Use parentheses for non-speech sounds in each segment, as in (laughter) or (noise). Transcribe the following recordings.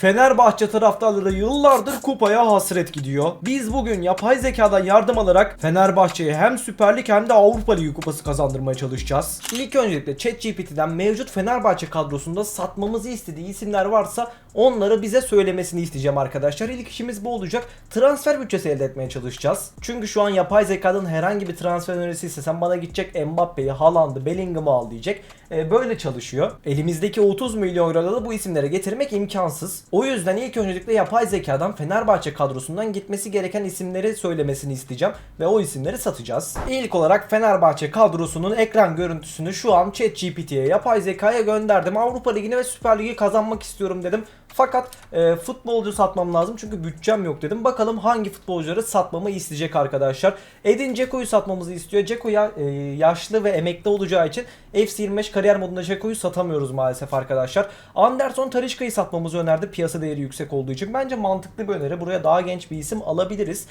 Fenerbahçe taraftarları yıllardır kupaya hasret gidiyor. Biz bugün yapay zekadan yardım alarak Fenerbahçe'ye hem Süper Lig hem de Avrupa Ligi kupası kazandırmaya çalışacağız. İlk öncelikle ChatGPT'den mevcut Fenerbahçe kadrosunda satmamızı istediği isimler varsa onları bize söylemesini isteyeceğim arkadaşlar. İlk işimiz bu olacak. Transfer bütçesi elde etmeye çalışacağız. Çünkü şu an yapay zekadan herhangi bir transfer önerisi istesem bana gidecek Mbappe'yi, Haaland'ı, Bellingham'ı al diyecek. Ee, böyle çalışıyor. Elimizdeki 30 milyon euroda da bu isimlere getirmek imkansız. O yüzden ilk öncelikle yapay zekadan Fenerbahçe kadrosundan gitmesi gereken isimleri söylemesini isteyeceğim ve o isimleri satacağız. İlk olarak Fenerbahçe kadrosunun ekran görüntüsünü şu an ChatGPT'ye yapay zekaya gönderdim. Avrupa Ligi'ni ve Süper Lig'i kazanmak istiyorum dedim. Fakat e, futbolcu satmam lazım çünkü bütçem yok dedim. Bakalım hangi futbolcuları satmamı isteyecek arkadaşlar. Edin Dzeko'yu satmamızı istiyor. Dzeko ya, e, yaşlı ve emekli olacağı için FC25 kariyer modunda Dzeko'yu satamıyoruz maalesef arkadaşlar. Anderson Tarişka'yı satmamızı önerdi piyasa değeri yüksek olduğu için. Bence mantıklı bir öneri. Buraya daha genç bir isim alabiliriz.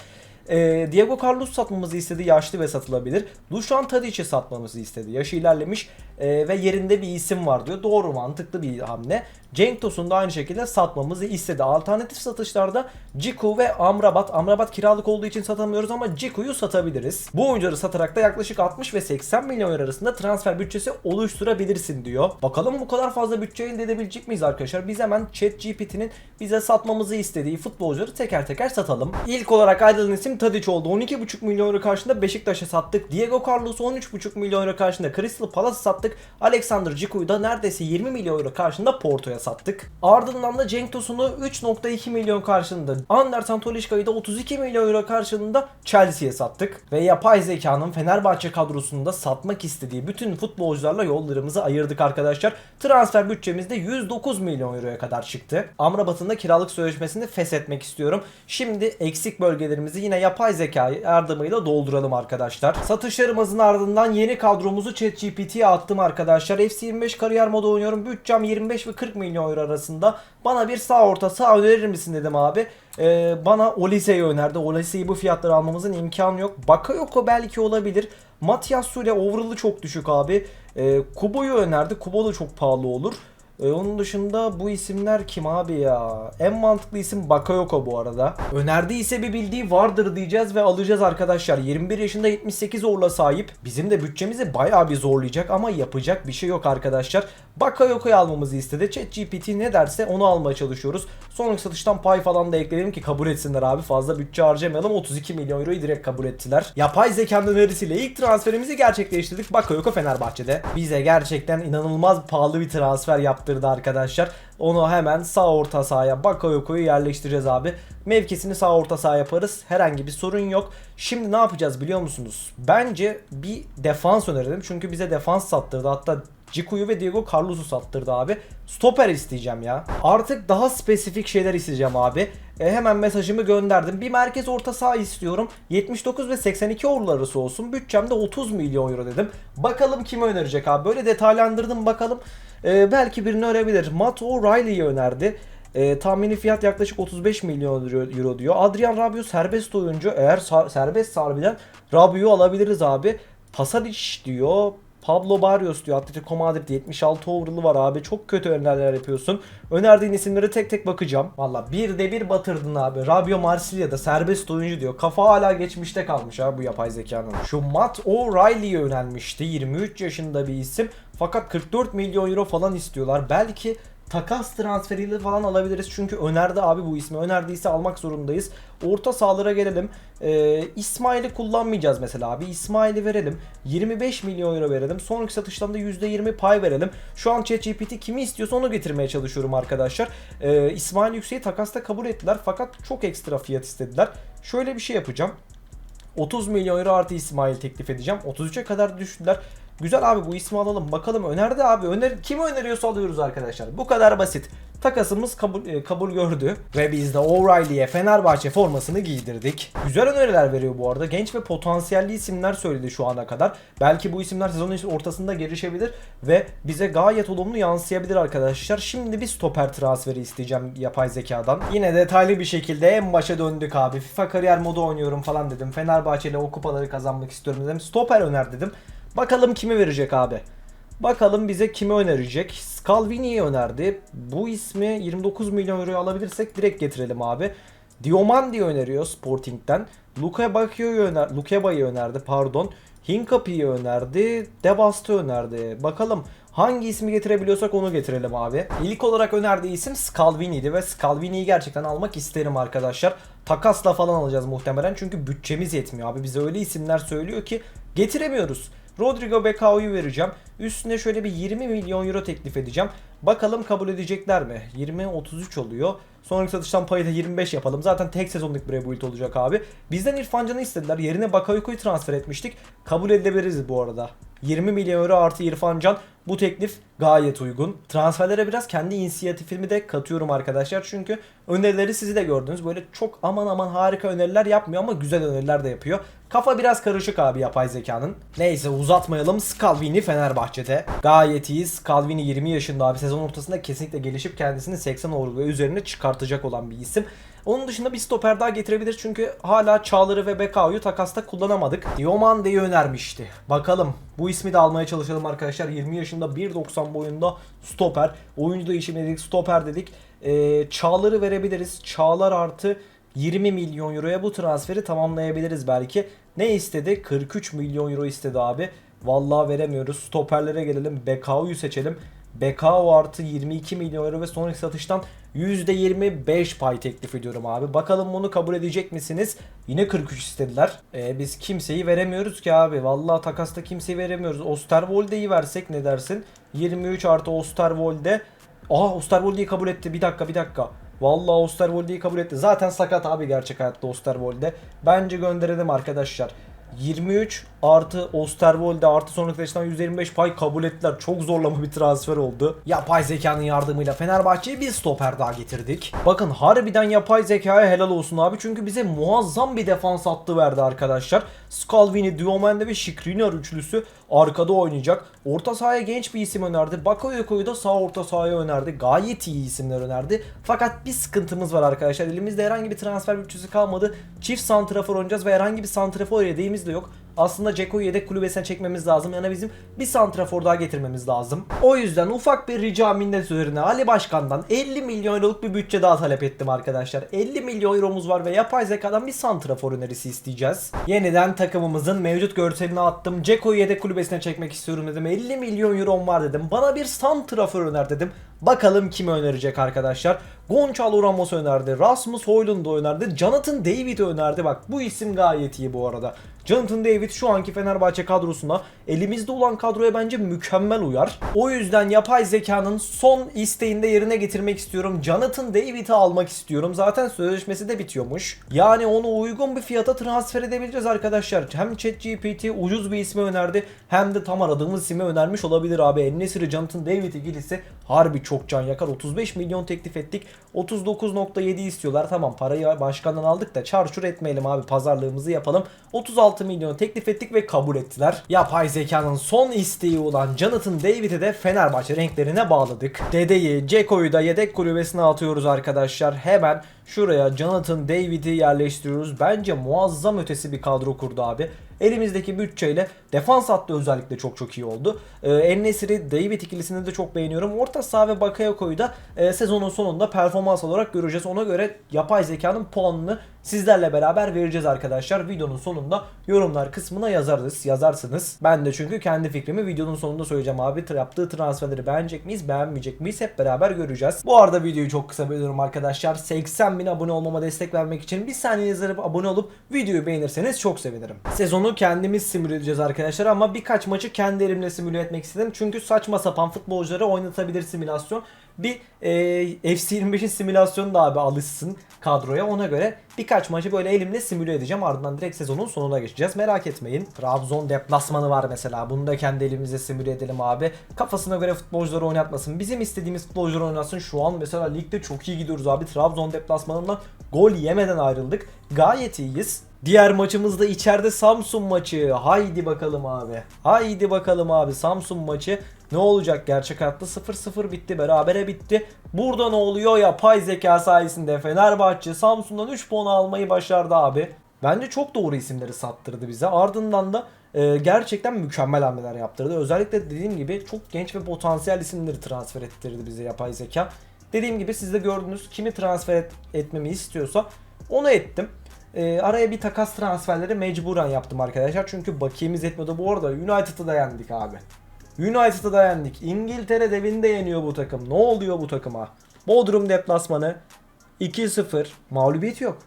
E, Diego Carlos satmamızı istedi yaşlı ve satılabilir. Dušan Tadic'i satmamızı istedi. Yaşı ilerlemiş e, ve yerinde bir isim var diyor. Doğru mantıklı bir hamle. Cenk Tosun da aynı şekilde satmamızı istedi. Alternatif satışlarda Ciku ve Amrabat. Amrabat kiralık olduğu için satamıyoruz ama Ciku'yu satabiliriz. Bu oyuncuları satarak da yaklaşık 60 ve 80 milyon euro arasında transfer bütçesi oluşturabilirsin diyor. Bakalım bu kadar fazla bütçe elde edebilecek miyiz arkadaşlar? Biz hemen ChatGPT'nin bize satmamızı istediği futbolcuları teker teker satalım. İlk olarak ayrılan isim Tadic oldu. 12,5 milyon euro karşında Beşiktaş'a sattık. Diego Carlos'u 13,5 milyon euro karşında Crystal Palace'a sattık. Alexander Ciku'yu da neredeyse 20 milyon euro karşında Porto'ya sattık. Ardından da Cenk Tosun'u 3.2 milyon karşılığında Anderson Tolişka'yı da 32 milyon euro karşılığında Chelsea'ye sattık. Ve yapay zekanın Fenerbahçe kadrosunda satmak istediği bütün futbolcularla yollarımızı ayırdık arkadaşlar. Transfer bütçemiz de 109 milyon euroya kadar çıktı. Amrabat'ın da kiralık sözleşmesini feshetmek istiyorum. Şimdi eksik bölgelerimizi yine yapay zeka yardımıyla dolduralım arkadaşlar. Satışlarımızın ardından yeni kadromuzu ChatGPT'ye attım arkadaşlar. FC25 kariyer modu oynuyorum. Bütçem 25 ve 40 milyon euro arasında. Bana bir sağ orta sağ önerir misin dedim abi. Ee, bana Olise'yi önerdi. Olise'yi bu fiyatlara almamızın imkanı yok. Bakayoko belki olabilir. Matias Sule overall'ı çok düşük abi. Ee, Kubo'yu önerdi. Kubo da çok pahalı olur. Ee, onun dışında bu isimler kim abi ya? En mantıklı isim Bakayoko bu arada. Önerdiği bir bildiği vardır diyeceğiz ve alacağız arkadaşlar. 21 yaşında 78 orla sahip. Bizim de bütçemizi bayağı bir zorlayacak ama yapacak bir şey yok arkadaşlar. Bakayoko'yu almamızı istedi. ChatGPT ne derse onu almaya çalışıyoruz. Sonraki satıştan pay falan da ekleyelim ki kabul etsinler abi. Fazla bütçe harcamayalım. 32 milyon euroyu direkt kabul ettiler. Yapay zekanın önerisiyle ilk transferimizi gerçekleştirdik. Bakayoko Fenerbahçe'de. Bize gerçekten inanılmaz pahalı bir transfer yaptırdı arkadaşlar. Onu hemen sağ orta sahaya Bakayoko'yu yerleştireceğiz abi. Mevkisini sağ orta saha yaparız. Herhangi bir sorun yok. Şimdi ne yapacağız biliyor musunuz? Bence bir defans önerelim. Çünkü bize defans sattırdı. Hatta Ciku'yu ve Diego Carlos'u sattırdı abi. Stoper isteyeceğim ya. Artık daha spesifik şeyler isteyeceğim abi. E, hemen mesajımı gönderdim. Bir merkez orta saha istiyorum. 79 ve 82 orlar arası olsun. Bütçemde 30 milyon euro dedim. Bakalım kimi önerecek abi. Böyle detaylandırdım bakalım. E, belki birini önerebilir. Matt O'Reilly'yi önerdi. E, tahmini fiyat yaklaşık 35 milyon euro, diyor. Adrian Rabiot serbest oyuncu. Eğer sar, serbest harbiden Rabiot'u alabiliriz abi. Pasadic diyor. Pablo Barrios diyor. Atletico Madrid 76 overall'ı var abi. Çok kötü öneriler yapıyorsun. Önerdiğin isimlere tek tek bakacağım. Valla bir de bir batırdın abi. Rabio Marsilya'da serbest oyuncu diyor. Kafa hala geçmişte kalmış abi bu yapay zekanın. Şu Matt O'Reilly'ye önermişti. 23 yaşında bir isim. Fakat 44 milyon euro falan istiyorlar. Belki takas transferiyle falan alabiliriz. Çünkü önerdi abi bu ismi. Önerdiyse almak zorundayız. Orta sahalara gelelim. Ee, İsmail'i kullanmayacağız mesela abi. İsmail'i verelim. 25 milyon euro verelim. Sonraki satıştan da %20 pay verelim. Şu an ChatGPT kimi istiyorsa onu getirmeye çalışıyorum arkadaşlar. Ee, İsmail Yüksek'i takasta kabul ettiler. Fakat çok ekstra fiyat istediler. Şöyle bir şey yapacağım. 30 milyon euro artı İsmail teklif edeceğim. 33'e kadar düştüler. Güzel abi bu ismi alalım. Bakalım önerdi abi. Öner kimi öneriyorsa alıyoruz arkadaşlar. Bu kadar basit. Takasımız kabul e, kabul gördü ve biz de O'Reilly'ye Fenerbahçe formasını giydirdik. Güzel öneriler veriyor bu arada. Genç ve potansiyelli isimler söyledi şu ana kadar. Belki bu isimler sezonun ortasında gelişebilir ve bize gayet olumlu yansıyabilir arkadaşlar. Şimdi bir stoper transferi isteyeceğim yapay zekadan. Yine detaylı bir şekilde en başa döndük abi. FIFA kariyer modu oynuyorum falan dedim. Fenerbahçe ile o kupaları kazanmak istiyorum dedim. Stoper öner dedim. Bakalım kimi verecek abi. Bakalım bize kimi önerecek? Scalvini'yi önerdi. Bu ismi 29 milyon euroya alabilirsek direkt getirelim abi. Diomandi öneriyor Sporting'den. Luka Bakio'yu öner Lukeba'yı önerdi pardon. Hinkapi'yi önerdi. Debast'ı önerdi. Bakalım hangi ismi getirebiliyorsak onu getirelim abi. İlk olarak önerdiği isim Scalvini'ydi ve Scalvini'yi gerçekten almak isterim arkadaşlar. Takasla falan alacağız muhtemelen çünkü bütçemiz yetmiyor abi. Bize öyle isimler söylüyor ki getiremiyoruz. Rodrigo Becao'yu vereceğim. Üstüne şöyle bir 20 milyon euro teklif edeceğim. Bakalım kabul edecekler mi? 20-33 oluyor. Sonraki satıştan payı da 25 yapalım. Zaten tek sezonluk bir rebuild olacak abi. Bizden İrfan Can'ı istediler. Yerine Bakayoka'yı transfer etmiştik. Kabul edebiliriz bu arada. 20 milyon euro artı İrfan Can. Bu teklif gayet uygun. Transferlere biraz kendi inisiyatifimi de katıyorum arkadaşlar. Çünkü önerileri sizi de gördünüz. Böyle çok aman aman harika öneriler yapmıyor ama güzel öneriler de yapıyor. Kafa biraz karışık abi yapay zekanın. Neyse uzatmayalım. Scalvini Fenerbahçe'de. Gayet iyi. Scalvini 20 yaşında abi. Sezon ortasında kesinlikle gelişip kendisini 80 olur ve üzerine çıkartacak olan bir isim. Onun dışında bir stoper daha getirebilir çünkü hala Çağlar'ı ve Bekao'yu takasta kullanamadık. Diomande'yi önermişti. Bakalım bu ismi de almaya çalışalım arkadaşlar. 20 yaşında 1.90 boyunda stoper. Oyuncu değişimi dedik, stoper dedik. Ee, Çağlar'ı verebiliriz. Çağlar artı 20 milyon euroya bu transferi tamamlayabiliriz belki. Ne istedi? 43 milyon euro istedi abi. Vallahi veremiyoruz. Stoperlere gelelim. Bekao'yu seçelim. Bekao artı 22 milyon euro ve sonraki satıştan %25 pay teklif ediyorum abi. Bakalım bunu kabul edecek misiniz? Yine 43 istediler. Ee, biz kimseyi veremiyoruz ki abi. Vallahi takasta kimseyi veremiyoruz. Osterwolde'yi versek ne dersin? 23 artı Osterwolde. Aha Osterwolde'yi kabul etti. Bir dakika bir dakika. Vallahi Osterwolde'yi kabul etti. Zaten sakat abi gerçek hayatta Osterwolde. Bence gönderelim arkadaşlar. 23 artı Osterwolde artı sonraki yaştan 125 pay kabul ettiler. Çok zorlama bir transfer oldu. Yapay zekanın yardımıyla Fenerbahçe'ye bir stoper daha getirdik. Bakın harbiden yapay zekaya helal olsun abi. Çünkü bize muazzam bir defans hattı verdi arkadaşlar. Scalvini, Diomande ve Skriniar üçlüsü arkada oynayacak. Orta sahaya genç bir isim önerdi. Bakayoko'yu da sağ orta sahaya önerdi. Gayet iyi isimler önerdi. Fakat bir sıkıntımız var arkadaşlar. Elimizde herhangi bir transfer bütçesi kalmadı. Çift santrafor oynayacağız ve herhangi bir santrafor yedeğimiz de yok. Aslında Ceko'yu yedek kulübesine çekmemiz lazım. Yani bizim bir santrafor daha getirmemiz lazım. O yüzden ufak bir rica minnet üzerine Ali Başkan'dan 50 milyon euroluk bir bütçe daha talep ettim arkadaşlar. 50 milyon euromuz var ve yapay zekadan bir santrafor önerisi isteyeceğiz. Yeniden takımımızın mevcut görselini attım. Ceko'yu yedek kulübesine çekmek istiyorum dedim. 50 milyon eurom var dedim. Bana bir santrafor öner dedim. Bakalım kimi önerecek arkadaşlar. Gonçalo Ramos önerdi. Rasmus Højlund önerdi. Jonathan David önerdi. Bak bu isim gayet iyi bu arada. Jonathan David şu anki Fenerbahçe kadrosuna elimizde olan kadroya bence mükemmel uyar. O yüzden yapay zekanın son isteğini de yerine getirmek istiyorum. Jonathan David'i almak istiyorum. Zaten sözleşmesi de bitiyormuş. Yani onu uygun bir fiyata transfer edebileceğiz arkadaşlar. Hem ChatGPT ucuz bir ismi önerdi hem de tam aradığımız ismi önermiş olabilir abi. Enesiri Jonathan David ikilisi harbi çok can yakar. 35 milyon teklif ettik. 39.7 istiyorlar. Tamam parayı başkandan aldık da çarçur etmeyelim abi. Pazarlığımızı yapalım. 36 milyon teklif ettik ve kabul ettiler. Yapay zekanın son isteği olan Jonathan David'i de Fenerbahçe renklerine bağladık. Dedeyi, Ceko'yu da yedek kulübesine atıyoruz arkadaşlar. Hemen şuraya Jonathan David'i yerleştiriyoruz. Bence muazzam ötesi bir kadro kurdu abi. Elimizdeki bütçeyle defans hattı özellikle çok çok iyi oldu. Ee, En-Nesyri, David ikilisini de çok beğeniyorum. Orta saha ve Bakayoko'yu da e, sezonun sonunda performans olarak göreceğiz. Ona göre yapay zekanın puanını sizlerle beraber vereceğiz arkadaşlar. Videonun sonunda yorumlar kısmına yazarız, yazarsınız. Ben de çünkü kendi fikrimi videonun sonunda söyleyeceğim abi. Yaptığı transferleri beğenecek miyiz, beğenmeyecek miyiz hep beraber göreceğiz. Bu arada videoyu çok kısa bölüyorum arkadaşlar. 80 bin abone olmama destek vermek için bir saniye yazarıp abone olup videoyu beğenirseniz çok sevinirim. Sezonu kendimiz simüle edeceğiz arkadaşlar ama birkaç maçı kendi elimle simüle etmek istedim. Çünkü saçma sapan futbolcuları oynatabilir simülasyon. Bir e, FC25'in simülasyonu da abi alışsın kadroya. Ona göre birkaç maçı böyle elimle simüle edeceğim. Ardından direkt sezonun sonuna geçeceğiz. Merak etmeyin. Trabzon deplasmanı var mesela. Bunu da kendi elimizle simüle edelim abi. Kafasına göre futbolcuları oynatmasın. Bizim istediğimiz futbolcuları oynatsın. Şu an mesela ligde çok iyi gidiyoruz abi. Trabzon deplasmanından gol yemeden ayrıldık. Gayet iyiyiz. Diğer maçımız da içeride Samsun maçı. Haydi bakalım abi. Haydi bakalım abi Samsun maçı. Ne olacak gerçek hayatta 0-0 bitti berabere bitti. Burada ne oluyor yapay zeka sayesinde Fenerbahçe Samsun'dan 3 puan almayı başardı abi. Bence çok doğru isimleri sattırdı bize. Ardından da e, gerçekten mükemmel hamleler yaptırdı. Özellikle dediğim gibi çok genç ve potansiyel isimleri transfer ettirdi bize yapay zeka. Dediğim gibi siz de gördünüz kimi transfer et- etmemi istiyorsa onu ettim. E, araya bir takas transferleri mecburen yaptım arkadaşlar. Çünkü bakiyemiz yetmiyordu. Bu arada United'ı da yendik abi. United'ı da yendik. İngiltere devinde yeniyor bu takım. Ne oluyor bu takıma? Bodrum deplasmanı 2-0. Mağlubiyeti yok.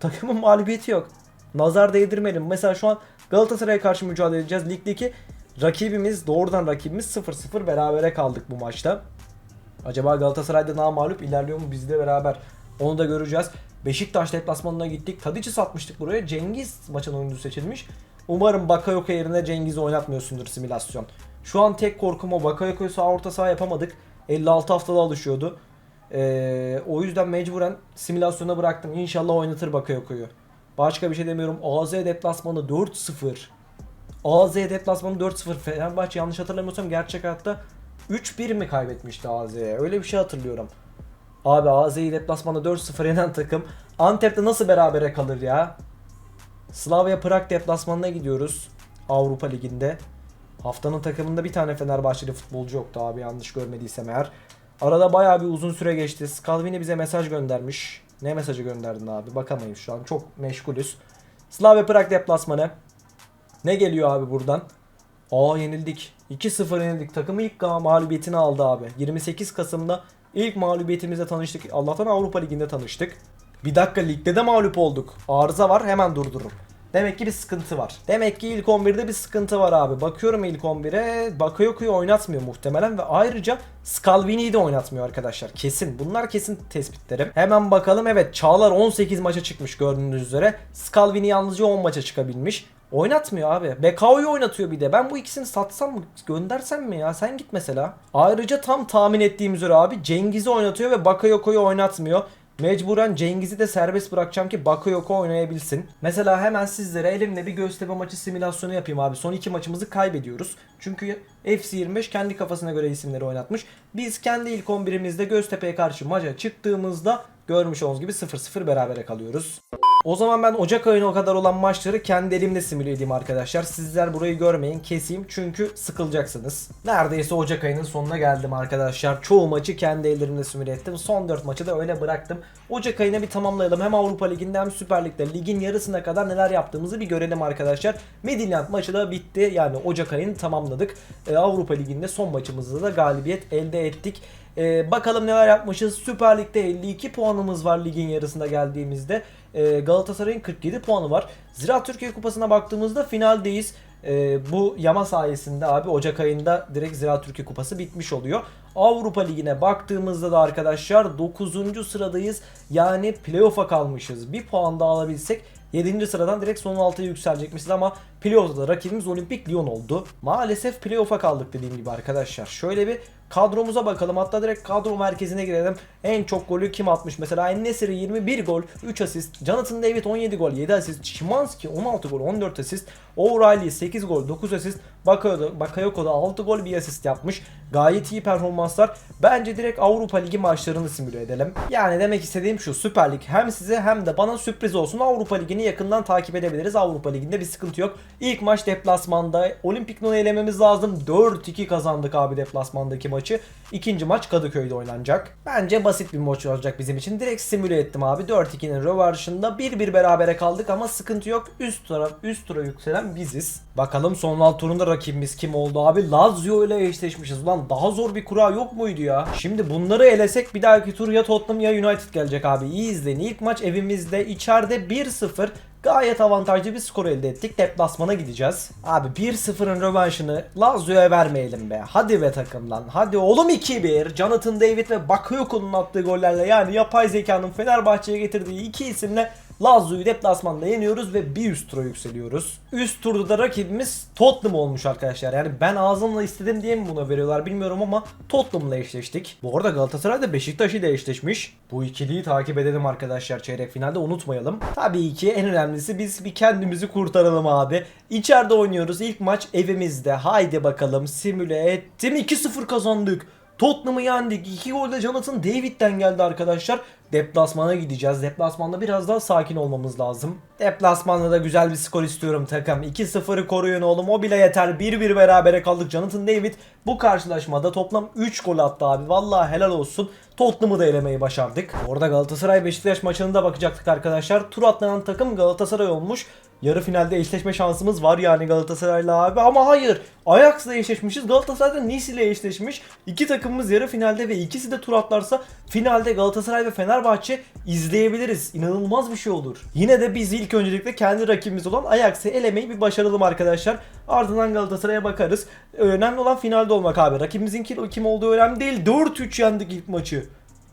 Takımın mağlubiyeti yok. Nazar değdirmeyelim. Mesela şu an Galatasaray'a karşı mücadele edeceğiz. Ligdeki rakibimiz, doğrudan rakibimiz 0-0 berabere kaldık bu maçta. Acaba Galatasaray'da daha mağlup ilerliyor mu bizle beraber? Onu da göreceğiz. Beşiktaş deplasmanına gittik. Tadic'i satmıştık buraya. Cengiz maçın oyuncusu seçilmiş. Umarım Bakayoko yerine Cengiz'i oynatmıyorsundur simülasyon. Şu an tek korkum o. Bakayoko'yu sağ orta saha yapamadık. 56 haftada alışıyordu. Ee, o yüzden mecburen simülasyona bıraktım. İnşallah oynatır Bakayoko'yu. Başka bir şey demiyorum. AZ deplasmanı 4-0. AZ deplasmanı 4-0. Fenerbahçe yanlış hatırlamıyorsam gerçek hayatta 3-1 mi kaybetmişti AZ'ye? Öyle bir şey hatırlıyorum. Abi AZ'yi deplasmanda 4-0 yenen takım Antep'te nasıl berabere kalır ya? Slavia Prag deplasmanına gidiyoruz. Avrupa Ligi'nde. Haftanın takımında bir tane Fenerbahçeli futbolcu yoktu abi yanlış görmediysem eğer. Arada bayağı bir uzun süre geçti. Scalvini bize mesaj göndermiş. Ne mesajı gönderdin abi? Bakamayız şu an. Çok meşgulüz. Slavia Prag deplasmanı. Ne geliyor abi buradan? Aa yenildik. 2-0 yenildik. Takımı ilk mağlubiyetini aldı abi. 28 Kasım'da ilk mağlubiyetimizle tanıştık. Allah'tan Avrupa Ligi'nde tanıştık. Bir dakika ligde de mağlup olduk. Arıza var hemen durdururum. Demek ki bir sıkıntı var. Demek ki ilk 11'de bir sıkıntı var abi. Bakıyorum ilk 11'e Bakayoko'yu oynatmıyor muhtemelen ve ayrıca Scalvini'yi de oynatmıyor arkadaşlar. Kesin. Bunlar kesin tespitlerim. Hemen bakalım. Evet Çağlar 18 maça çıkmış gördüğünüz üzere. Scalvini yalnızca 10 maça çıkabilmiş. Oynatmıyor abi. Bekao'yu oynatıyor bir de. Ben bu ikisini satsam mı? Göndersem mi ya? Sen git mesela. Ayrıca tam tahmin ettiğim üzere abi Cengiz'i oynatıyor ve Bakayoko'yu oynatmıyor. Mecburen Cengiz'i de serbest bırakacağım ki Bakayoko oynayabilsin. Mesela hemen sizlere elimle bir gösterme maçı simülasyonu yapayım abi. Son iki maçımızı kaybediyoruz. Çünkü FC25 kendi kafasına göre isimleri oynatmış. Biz kendi ilk 11'imizde Göztepe'ye karşı maça çıktığımızda görmüş olduğunuz gibi 0-0 berabere kalıyoruz. O zaman ben Ocak ayına kadar olan maçları kendi elimle simüle edeyim arkadaşlar. Sizler burayı görmeyin keseyim çünkü sıkılacaksınız. Neredeyse Ocak ayının sonuna geldim arkadaşlar. Çoğu maçı kendi ellerimle simüle ettim. Son 4 maçı da öyle bıraktım. Ocak ayına bir tamamlayalım. Hem Avrupa Ligi'nde hem Süper Lig'de ligin yarısına kadar neler yaptığımızı bir görelim arkadaşlar. Midland maçı da bitti. Yani Ocak ayını tamamladık. Ee, Avrupa Ligi'nde son maçımızda da galibiyet elde ettik. Ee, bakalım neler yapmışız. Süper Lig'de 52 puanımız var ligin yarısında geldiğimizde. Ee, Galatasaray'ın 47 puanı var. Ziraat Türkiye Kupası'na baktığımızda finaldeyiz. Ee, bu yama sayesinde abi Ocak ayında direkt Ziraat Türkiye Kupası bitmiş oluyor. Avrupa Ligi'ne baktığımızda da arkadaşlar 9. sıradayız. Yani playoff'a kalmışız. Bir puan daha alabilsek 7. sıradan direkt son 6'ya yükselecekmişiz ama playoff'ta da rakibimiz Olimpik Lyon oldu. Maalesef playoff'a kaldık dediğim gibi arkadaşlar. Şöyle bir kadromuza bakalım. Hatta direkt kadro merkezine girelim. En çok golü kim atmış? Mesela Enesiri 21 gol, 3 asist. Jonathan David 17 gol, 7 asist. Şimanski 16 gol, 14 asist. O'Reilly 8 gol, 9 asist. Bakayoko, Bakayoko da 6 gol, 1 asist yapmış. Gayet iyi performanslar. Bence direkt Avrupa Ligi maçlarını simüle edelim. Yani demek istediğim şu Süper Lig hem size hem de bana sürpriz olsun. Avrupa Ligi'ni yakından takip edebiliriz. Avrupa Ligi'nde bir sıkıntı yok. İlk maç deplasmanda. Olimpik Lyon'u elememiz lazım. 4-2 kazandık abi deplasmandaki maçı. İkinci maç Kadıköy'de oynanacak. Bence basit bir maç olacak bizim için. Direkt simüle ettim abi. 4-2'nin rövarşında 1-1 berabere kaldık ama sıkıntı yok. Üst tura, üst tura yükselen biziz. Bakalım son alt turunda rakibimiz kim oldu abi? Lazio ile eşleşmişiz. Ulan daha zor bir kura yok muydu ya? Şimdi bunları elesek bir dahaki tur ya Tottenham ya United gelecek abi. İyi izleyin. İlk maç evimizde içeride 1-0 Gayet avantajlı bir skor elde ettik. Deplasmana gideceğiz. Abi 1-0'ın rövanşını Lazio'ya vermeyelim be. Hadi be takımdan. Hadi oğlum 2-1. Jonathan David ve Bakayoko'nun attığı gollerle yani yapay zekanın Fenerbahçe'ye getirdiği iki isimle Lazio'yu deplasmanda yeniyoruz ve bir üst tura yükseliyoruz. Üst turda da rakibimiz Tottenham olmuş arkadaşlar. Yani ben ağzımla istedim diye mi buna veriyorlar bilmiyorum ama Tottenham'la eşleştik. Bu arada Galatasaray da Beşiktaş ile eşleşmiş. Bu ikiliyi takip edelim arkadaşlar çeyrek finalde unutmayalım. Tabii ki en önemlisi biz bir kendimizi kurtaralım abi. İçeride oynuyoruz. İlk maç evimizde. Haydi bakalım simüle ettim. 2-0 kazandık. Tottenham'ı yendik. 2 gol de Jonathan David'den geldi arkadaşlar. Deplasmana gideceğiz. Deplasmanda biraz daha sakin olmamız lazım. Deplasmanda da güzel bir skor istiyorum takım. 2-0'ı koruyun oğlum. O bile yeter. 1-1 berabere kaldık. Jonathan David bu karşılaşmada toplam 3 gol attı abi. Vallahi helal olsun. Tottenham'ı da elemeyi başardık. Orada Galatasaray Beşiktaş maçını da bakacaktık arkadaşlar. Tur atlanan takım Galatasaray olmuş. Yarı finalde eşleşme şansımız var yani Galatasaray'la abi ama hayır. Ajax'la eşleşmişiz. Galatasaray da Nice ile eşleşmiş. İki takımımız yarı finalde ve ikisi de tur atlarsa finalde Galatasaray ve Fenerbahçe izleyebiliriz. İnanılmaz bir şey olur. Yine de biz ilk öncelikle kendi rakibimiz olan Ajax'ı elemeyi bir başaralım arkadaşlar. Ardından Galatasaray'a bakarız. Önemli olan finalde olmak abi. Rakibimizin kim olduğu önemli değil. 4-3 yendik ilk maçı.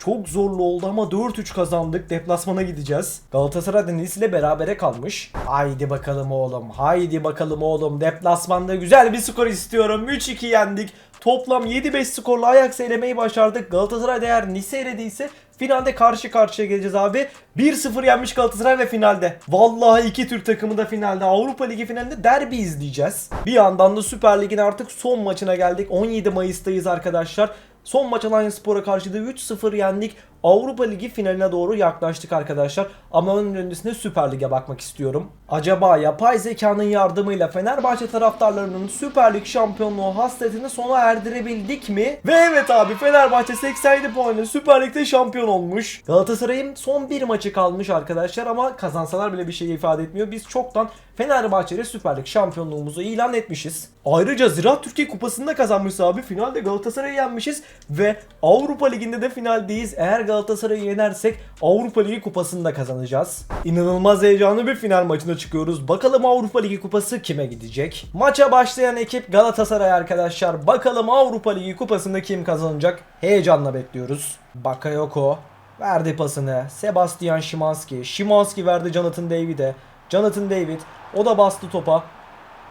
Çok zorlu oldu ama 4-3 kazandık. Deplasmana gideceğiz. Galatasaray da Nice ile berabere kalmış. Haydi bakalım oğlum. Haydi bakalım oğlum. Deplasmanda güzel bir skor istiyorum. 3-2 yendik. Toplam 7-5 skorla Ajax'ı elemeyi başardık. Galatasaray da eğer Nice elediyse finalde karşı karşıya geleceğiz abi. 1-0 yenmiş Galatasaray ve finalde. Vallahi iki Türk takımı da finalde. Avrupa Ligi finalinde derbi izleyeceğiz. Bir yandan da Süper Lig'in artık son maçına geldik. 17 Mayıs'tayız arkadaşlar. Son maç Alanya Spor'a karşı da 3-0 yendik. Avrupa Ligi finaline doğru yaklaştık arkadaşlar. Ama onun öncesinde Süper Lig'e bakmak istiyorum. Acaba yapay zekanın yardımıyla Fenerbahçe taraftarlarının Süper Lig şampiyonluğu hasretini sona erdirebildik mi? Ve evet abi Fenerbahçe 87 puanla Süper Lig'de şampiyon olmuş. Galatasaray'ın son bir maçı kalmış arkadaşlar ama kazansalar bile bir şey ifade etmiyor. Biz çoktan Fenerbahçe ile Süper Lig şampiyonluğumuzu ilan etmişiz. Ayrıca Ziraat Türkiye Kupası'nı da kazanmışız abi. Finalde Galatasaray'ı yenmişiz ve Avrupa Ligi'nde de finaldeyiz. Eğer Galatasaray'ı yenersek Avrupa Ligi Kupası'nı da kazanacağız. İnanılmaz heyecanlı bir final maçına çıkıyoruz. Bakalım Avrupa Ligi Kupası kime gidecek? Maça başlayan ekip Galatasaray arkadaşlar. Bakalım Avrupa Ligi Kupası'nda kim kazanacak? Heyecanla bekliyoruz. Bakayoko verdi pasını. Sebastian Szymanski. Szymanski verdi Jonathan David'e. Jonathan David o da bastı topa.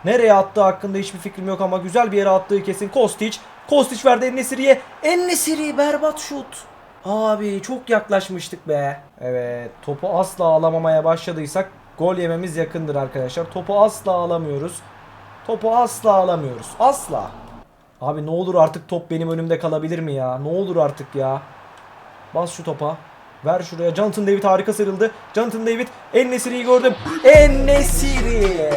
Nereye attığı hakkında hiçbir fikrim yok ama güzel bir yere attığı kesin. Kostić. Kostić verdi Ennesiri'ye. Ennesiri berbat şut. Abi çok yaklaşmıştık be. Evet topu asla alamamaya başladıysak gol yememiz yakındır arkadaşlar. Topu asla alamıyoruz. Topu asla alamıyoruz. Asla. Abi ne olur artık top benim önümde kalabilir mi ya? Ne olur artık ya. Bas şu topa. Ver şuraya. Jonathan David harika sarıldı. Jonathan David En-Nesyri'yi gördüm. En-Nesyri.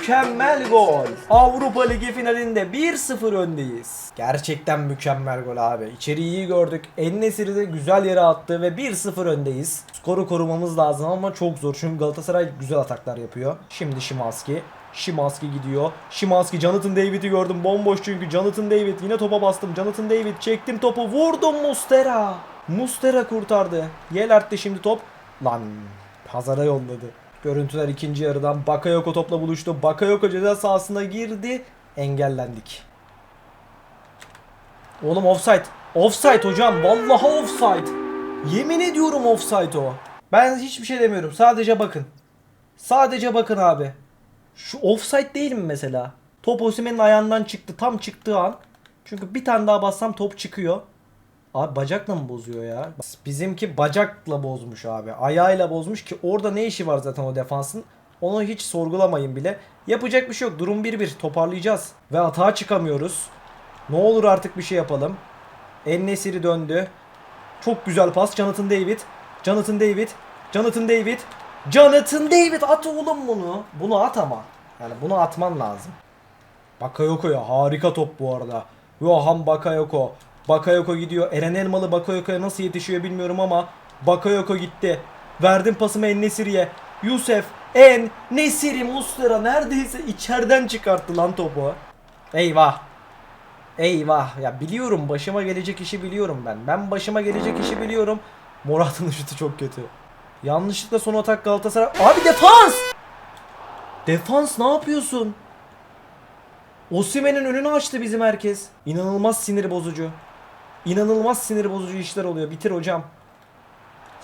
Mükemmel gol. Avrupa Ligi finalinde 1-0 öndeyiz. Gerçekten mükemmel gol abi. İçeriği iyi gördük. En-Nesyri de güzel yere attı ve 1-0 öndeyiz. Skoru korumamız lazım ama çok zor. Çünkü Galatasaray güzel ataklar yapıyor. Şimdi Şimanski. Şimanski gidiyor. Şimanski Jonathan David'i gördüm. Bomboş çünkü Jonathan David. Yine topa bastım. Jonathan David çektim topu. Vurdum Mustera. Mustera kurtardı. Yelert'te şimdi top. Lan pazara yolladı. Görüntüler ikinci yarıdan Bakayoko topla buluştu. Bakayoko ceza sahasına girdi. Engellendik. Oğlum offside. Offside hocam. Vallahi offside. Yemin ediyorum offside o. Ben hiçbir şey demiyorum. Sadece bakın. Sadece bakın abi. Şu offside değil mi mesela? Top Osimhen'in ayağından çıktı. Tam çıktığı an. Çünkü bir tane daha bassam top çıkıyor. Abi bacakla mı bozuyor ya? Bizimki bacakla bozmuş abi. Ayağıyla bozmuş ki orada ne işi var zaten o defansın. Onu hiç sorgulamayın bile. Yapacak bir şey yok. Durum 1-1. Toparlayacağız. Ve hata çıkamıyoruz. Ne olur artık bir şey yapalım. En-Nesyri döndü. Çok güzel pas. Jonathan David. Jonathan David. Jonathan David. Jonathan David at oğlum bunu. Bunu at ama. Yani bunu atman lazım. Bakayoko'ya harika top bu arada. Johan Bakayoko. Bakayoko gidiyor. Eren Elmalı Bakayoko'ya nasıl yetişiyor bilmiyorum ama Bakayoko gitti. Verdim pasımı En Nesiri'ye. Yusuf En Nesiri Muslera neredeyse içeriden çıkarttı lan topu. Eyvah. Eyvah. Ya biliyorum başıma gelecek işi biliyorum ben. Ben başıma gelecek işi biliyorum. Morat'ın şutu çok kötü. Yanlışlıkla son atak Galatasaray. Abi defans! Defans ne yapıyorsun? Osimhen'in önünü açtı bizim herkes. İnanılmaz sinir bozucu. İnanılmaz sinir bozucu işler oluyor. Bitir hocam.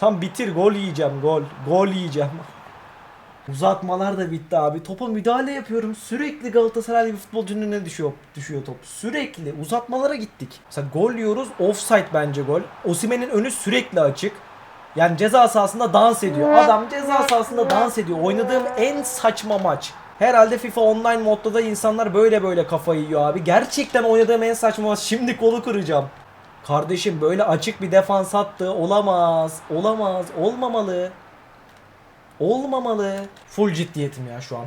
Tam bitir. Gol yiyeceğim. Gol. Gol yiyeceğim. (laughs) Uzatmalar da bitti abi. Topa müdahale yapıyorum. Sürekli Galatasaraylı bir futbolcunun önüne düşüyor, düşüyor top. Sürekli. Uzatmalara gittik. Mesela gol yiyoruz. Offside bence gol. Osimhen'in önü sürekli açık. Yani ceza sahasında dans ediyor. Adam ceza sahasında dans ediyor. Oynadığım en saçma maç. Herhalde FIFA Online modda da insanlar böyle böyle kafayı yiyor abi. Gerçekten oynadığım en saçma maç. Şimdi kolu kıracağım. Kardeşim böyle açık bir defans attı. Olamaz. Olamaz. Olmamalı. Olmamalı. Full ciddiyetim ya şu an.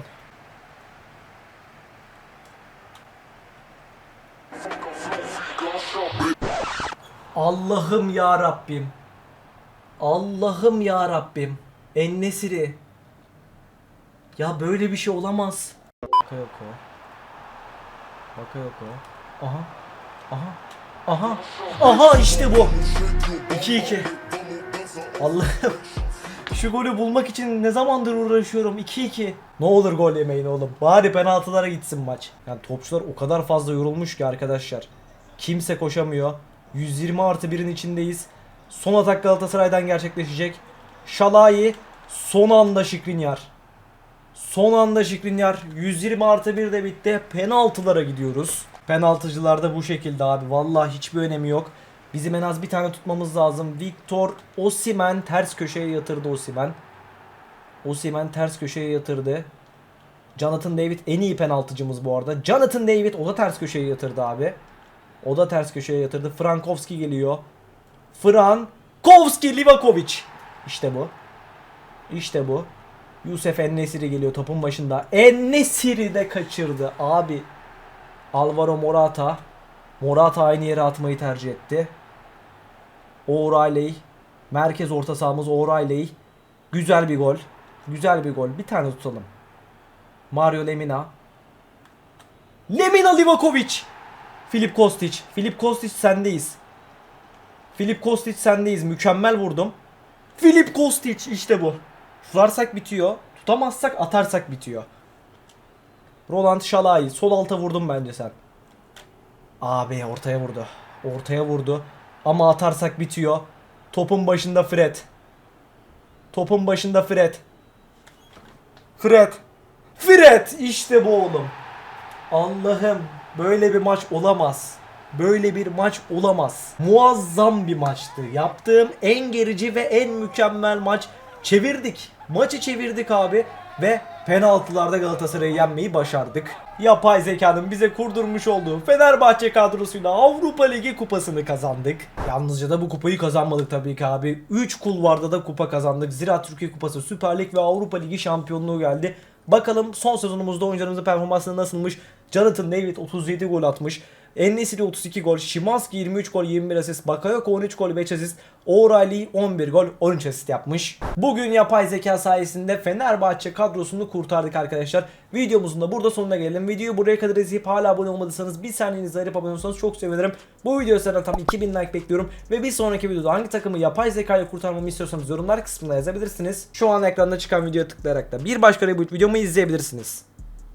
Allah'ım ya Rabbim. Allah'ım ya Rabbim. Ennesiri. Ya böyle bir şey olamaz. Bakayoko. Bakayoko. Aha. Aha. Aha. Aha işte bu. 2-2. Allah'ım. Şu golü bulmak için ne zamandır uğraşıyorum. 2-2. Ne olur gol yemeyin oğlum. Bari penaltılara gitsin maç. Yani topçular o kadar fazla yorulmuş ki arkadaşlar. Kimse koşamıyor. 120 artı 1'in içindeyiz. Son atak Galatasaray'dan gerçekleşecek. Şalayi son anda Şikrinyar. Son anda Şikrinyar 120 artı 1 de bitti. Penaltılara gidiyoruz. Penaltıcılar da bu şekilde abi. Vallahi hiçbir önemi yok. Bizim en az bir tane tutmamız lazım. Victor Osimen ters köşeye yatırdı Osimen. Osimen ters köşeye yatırdı. Jonathan David en iyi penaltıcımız bu arada. Jonathan David o da ters köşeye yatırdı abi. O da ters köşeye yatırdı. Frankowski geliyor. Frankowski Livakovic. İşte bu. İşte bu. Yusuf Ennesiri geliyor topun başında. Ennesiri de kaçırdı abi. Alvaro Morata. Morata aynı yere atmayı tercih etti. O'Reilly. Merkez orta sahamız O'Reilly. Güzel bir gol. Güzel bir gol. Bir tane tutalım. Mario Lemina. Lemina Livakovic. Filip Kostic. Filip Kostic sendeyiz. Filip Kostic sendeyiz. Mükemmel vurdum. Filip Kostic işte bu. Tutarsak bitiyor. Tutamazsak atarsak bitiyor. Roland Şalai. Sol alta vurdum bence sen. Abi ortaya vurdu. Ortaya vurdu. Ama atarsak bitiyor. Topun başında Fred. Topun başında Fred. Fred. Fred işte bu oğlum. Allah'ım böyle bir maç olamaz. Böyle bir maç olamaz. Muazzam bir maçtı. Yaptığım en gerici ve en mükemmel maç. Çevirdik. Maçı çevirdik abi ve penaltılarda Galatasaray'ı yenmeyi başardık. Yapay zekanın bize kurdurmuş olduğu Fenerbahçe kadrosuyla Avrupa Ligi kupasını kazandık. Yalnızca da bu kupayı kazanmadık tabii ki abi. 3 kulvarda da kupa kazandık. Zira Türkiye Kupası, Süper Lig ve Avrupa Ligi şampiyonluğu geldi. Bakalım son sezonumuzda oyuncularımızın performansı nasılmış? Jonathan David 37 gol atmış. Ennesiri 32 gol, Şimanski 23 gol, 21 asist, Bakayoko 13 gol, 5 asist, O'Reilly 11 gol, 13 asist yapmış. Bugün yapay zeka sayesinde Fenerbahçe kadrosunu kurtardık arkadaşlar. Videomuzun da burada sonuna gelelim. Videoyu buraya kadar izleyip hala abone olmadıysanız bir saniyenizi ayırıp abone olursanız çok sevinirim. Bu video üzerinden tam 2000 like bekliyorum. Ve bir sonraki videoda hangi takımı yapay zeka ile kurtarmamı istiyorsanız yorumlar kısmına yazabilirsiniz. Şu an ekranda çıkan videoya tıklayarak da bir başka reboot videomu izleyebilirsiniz.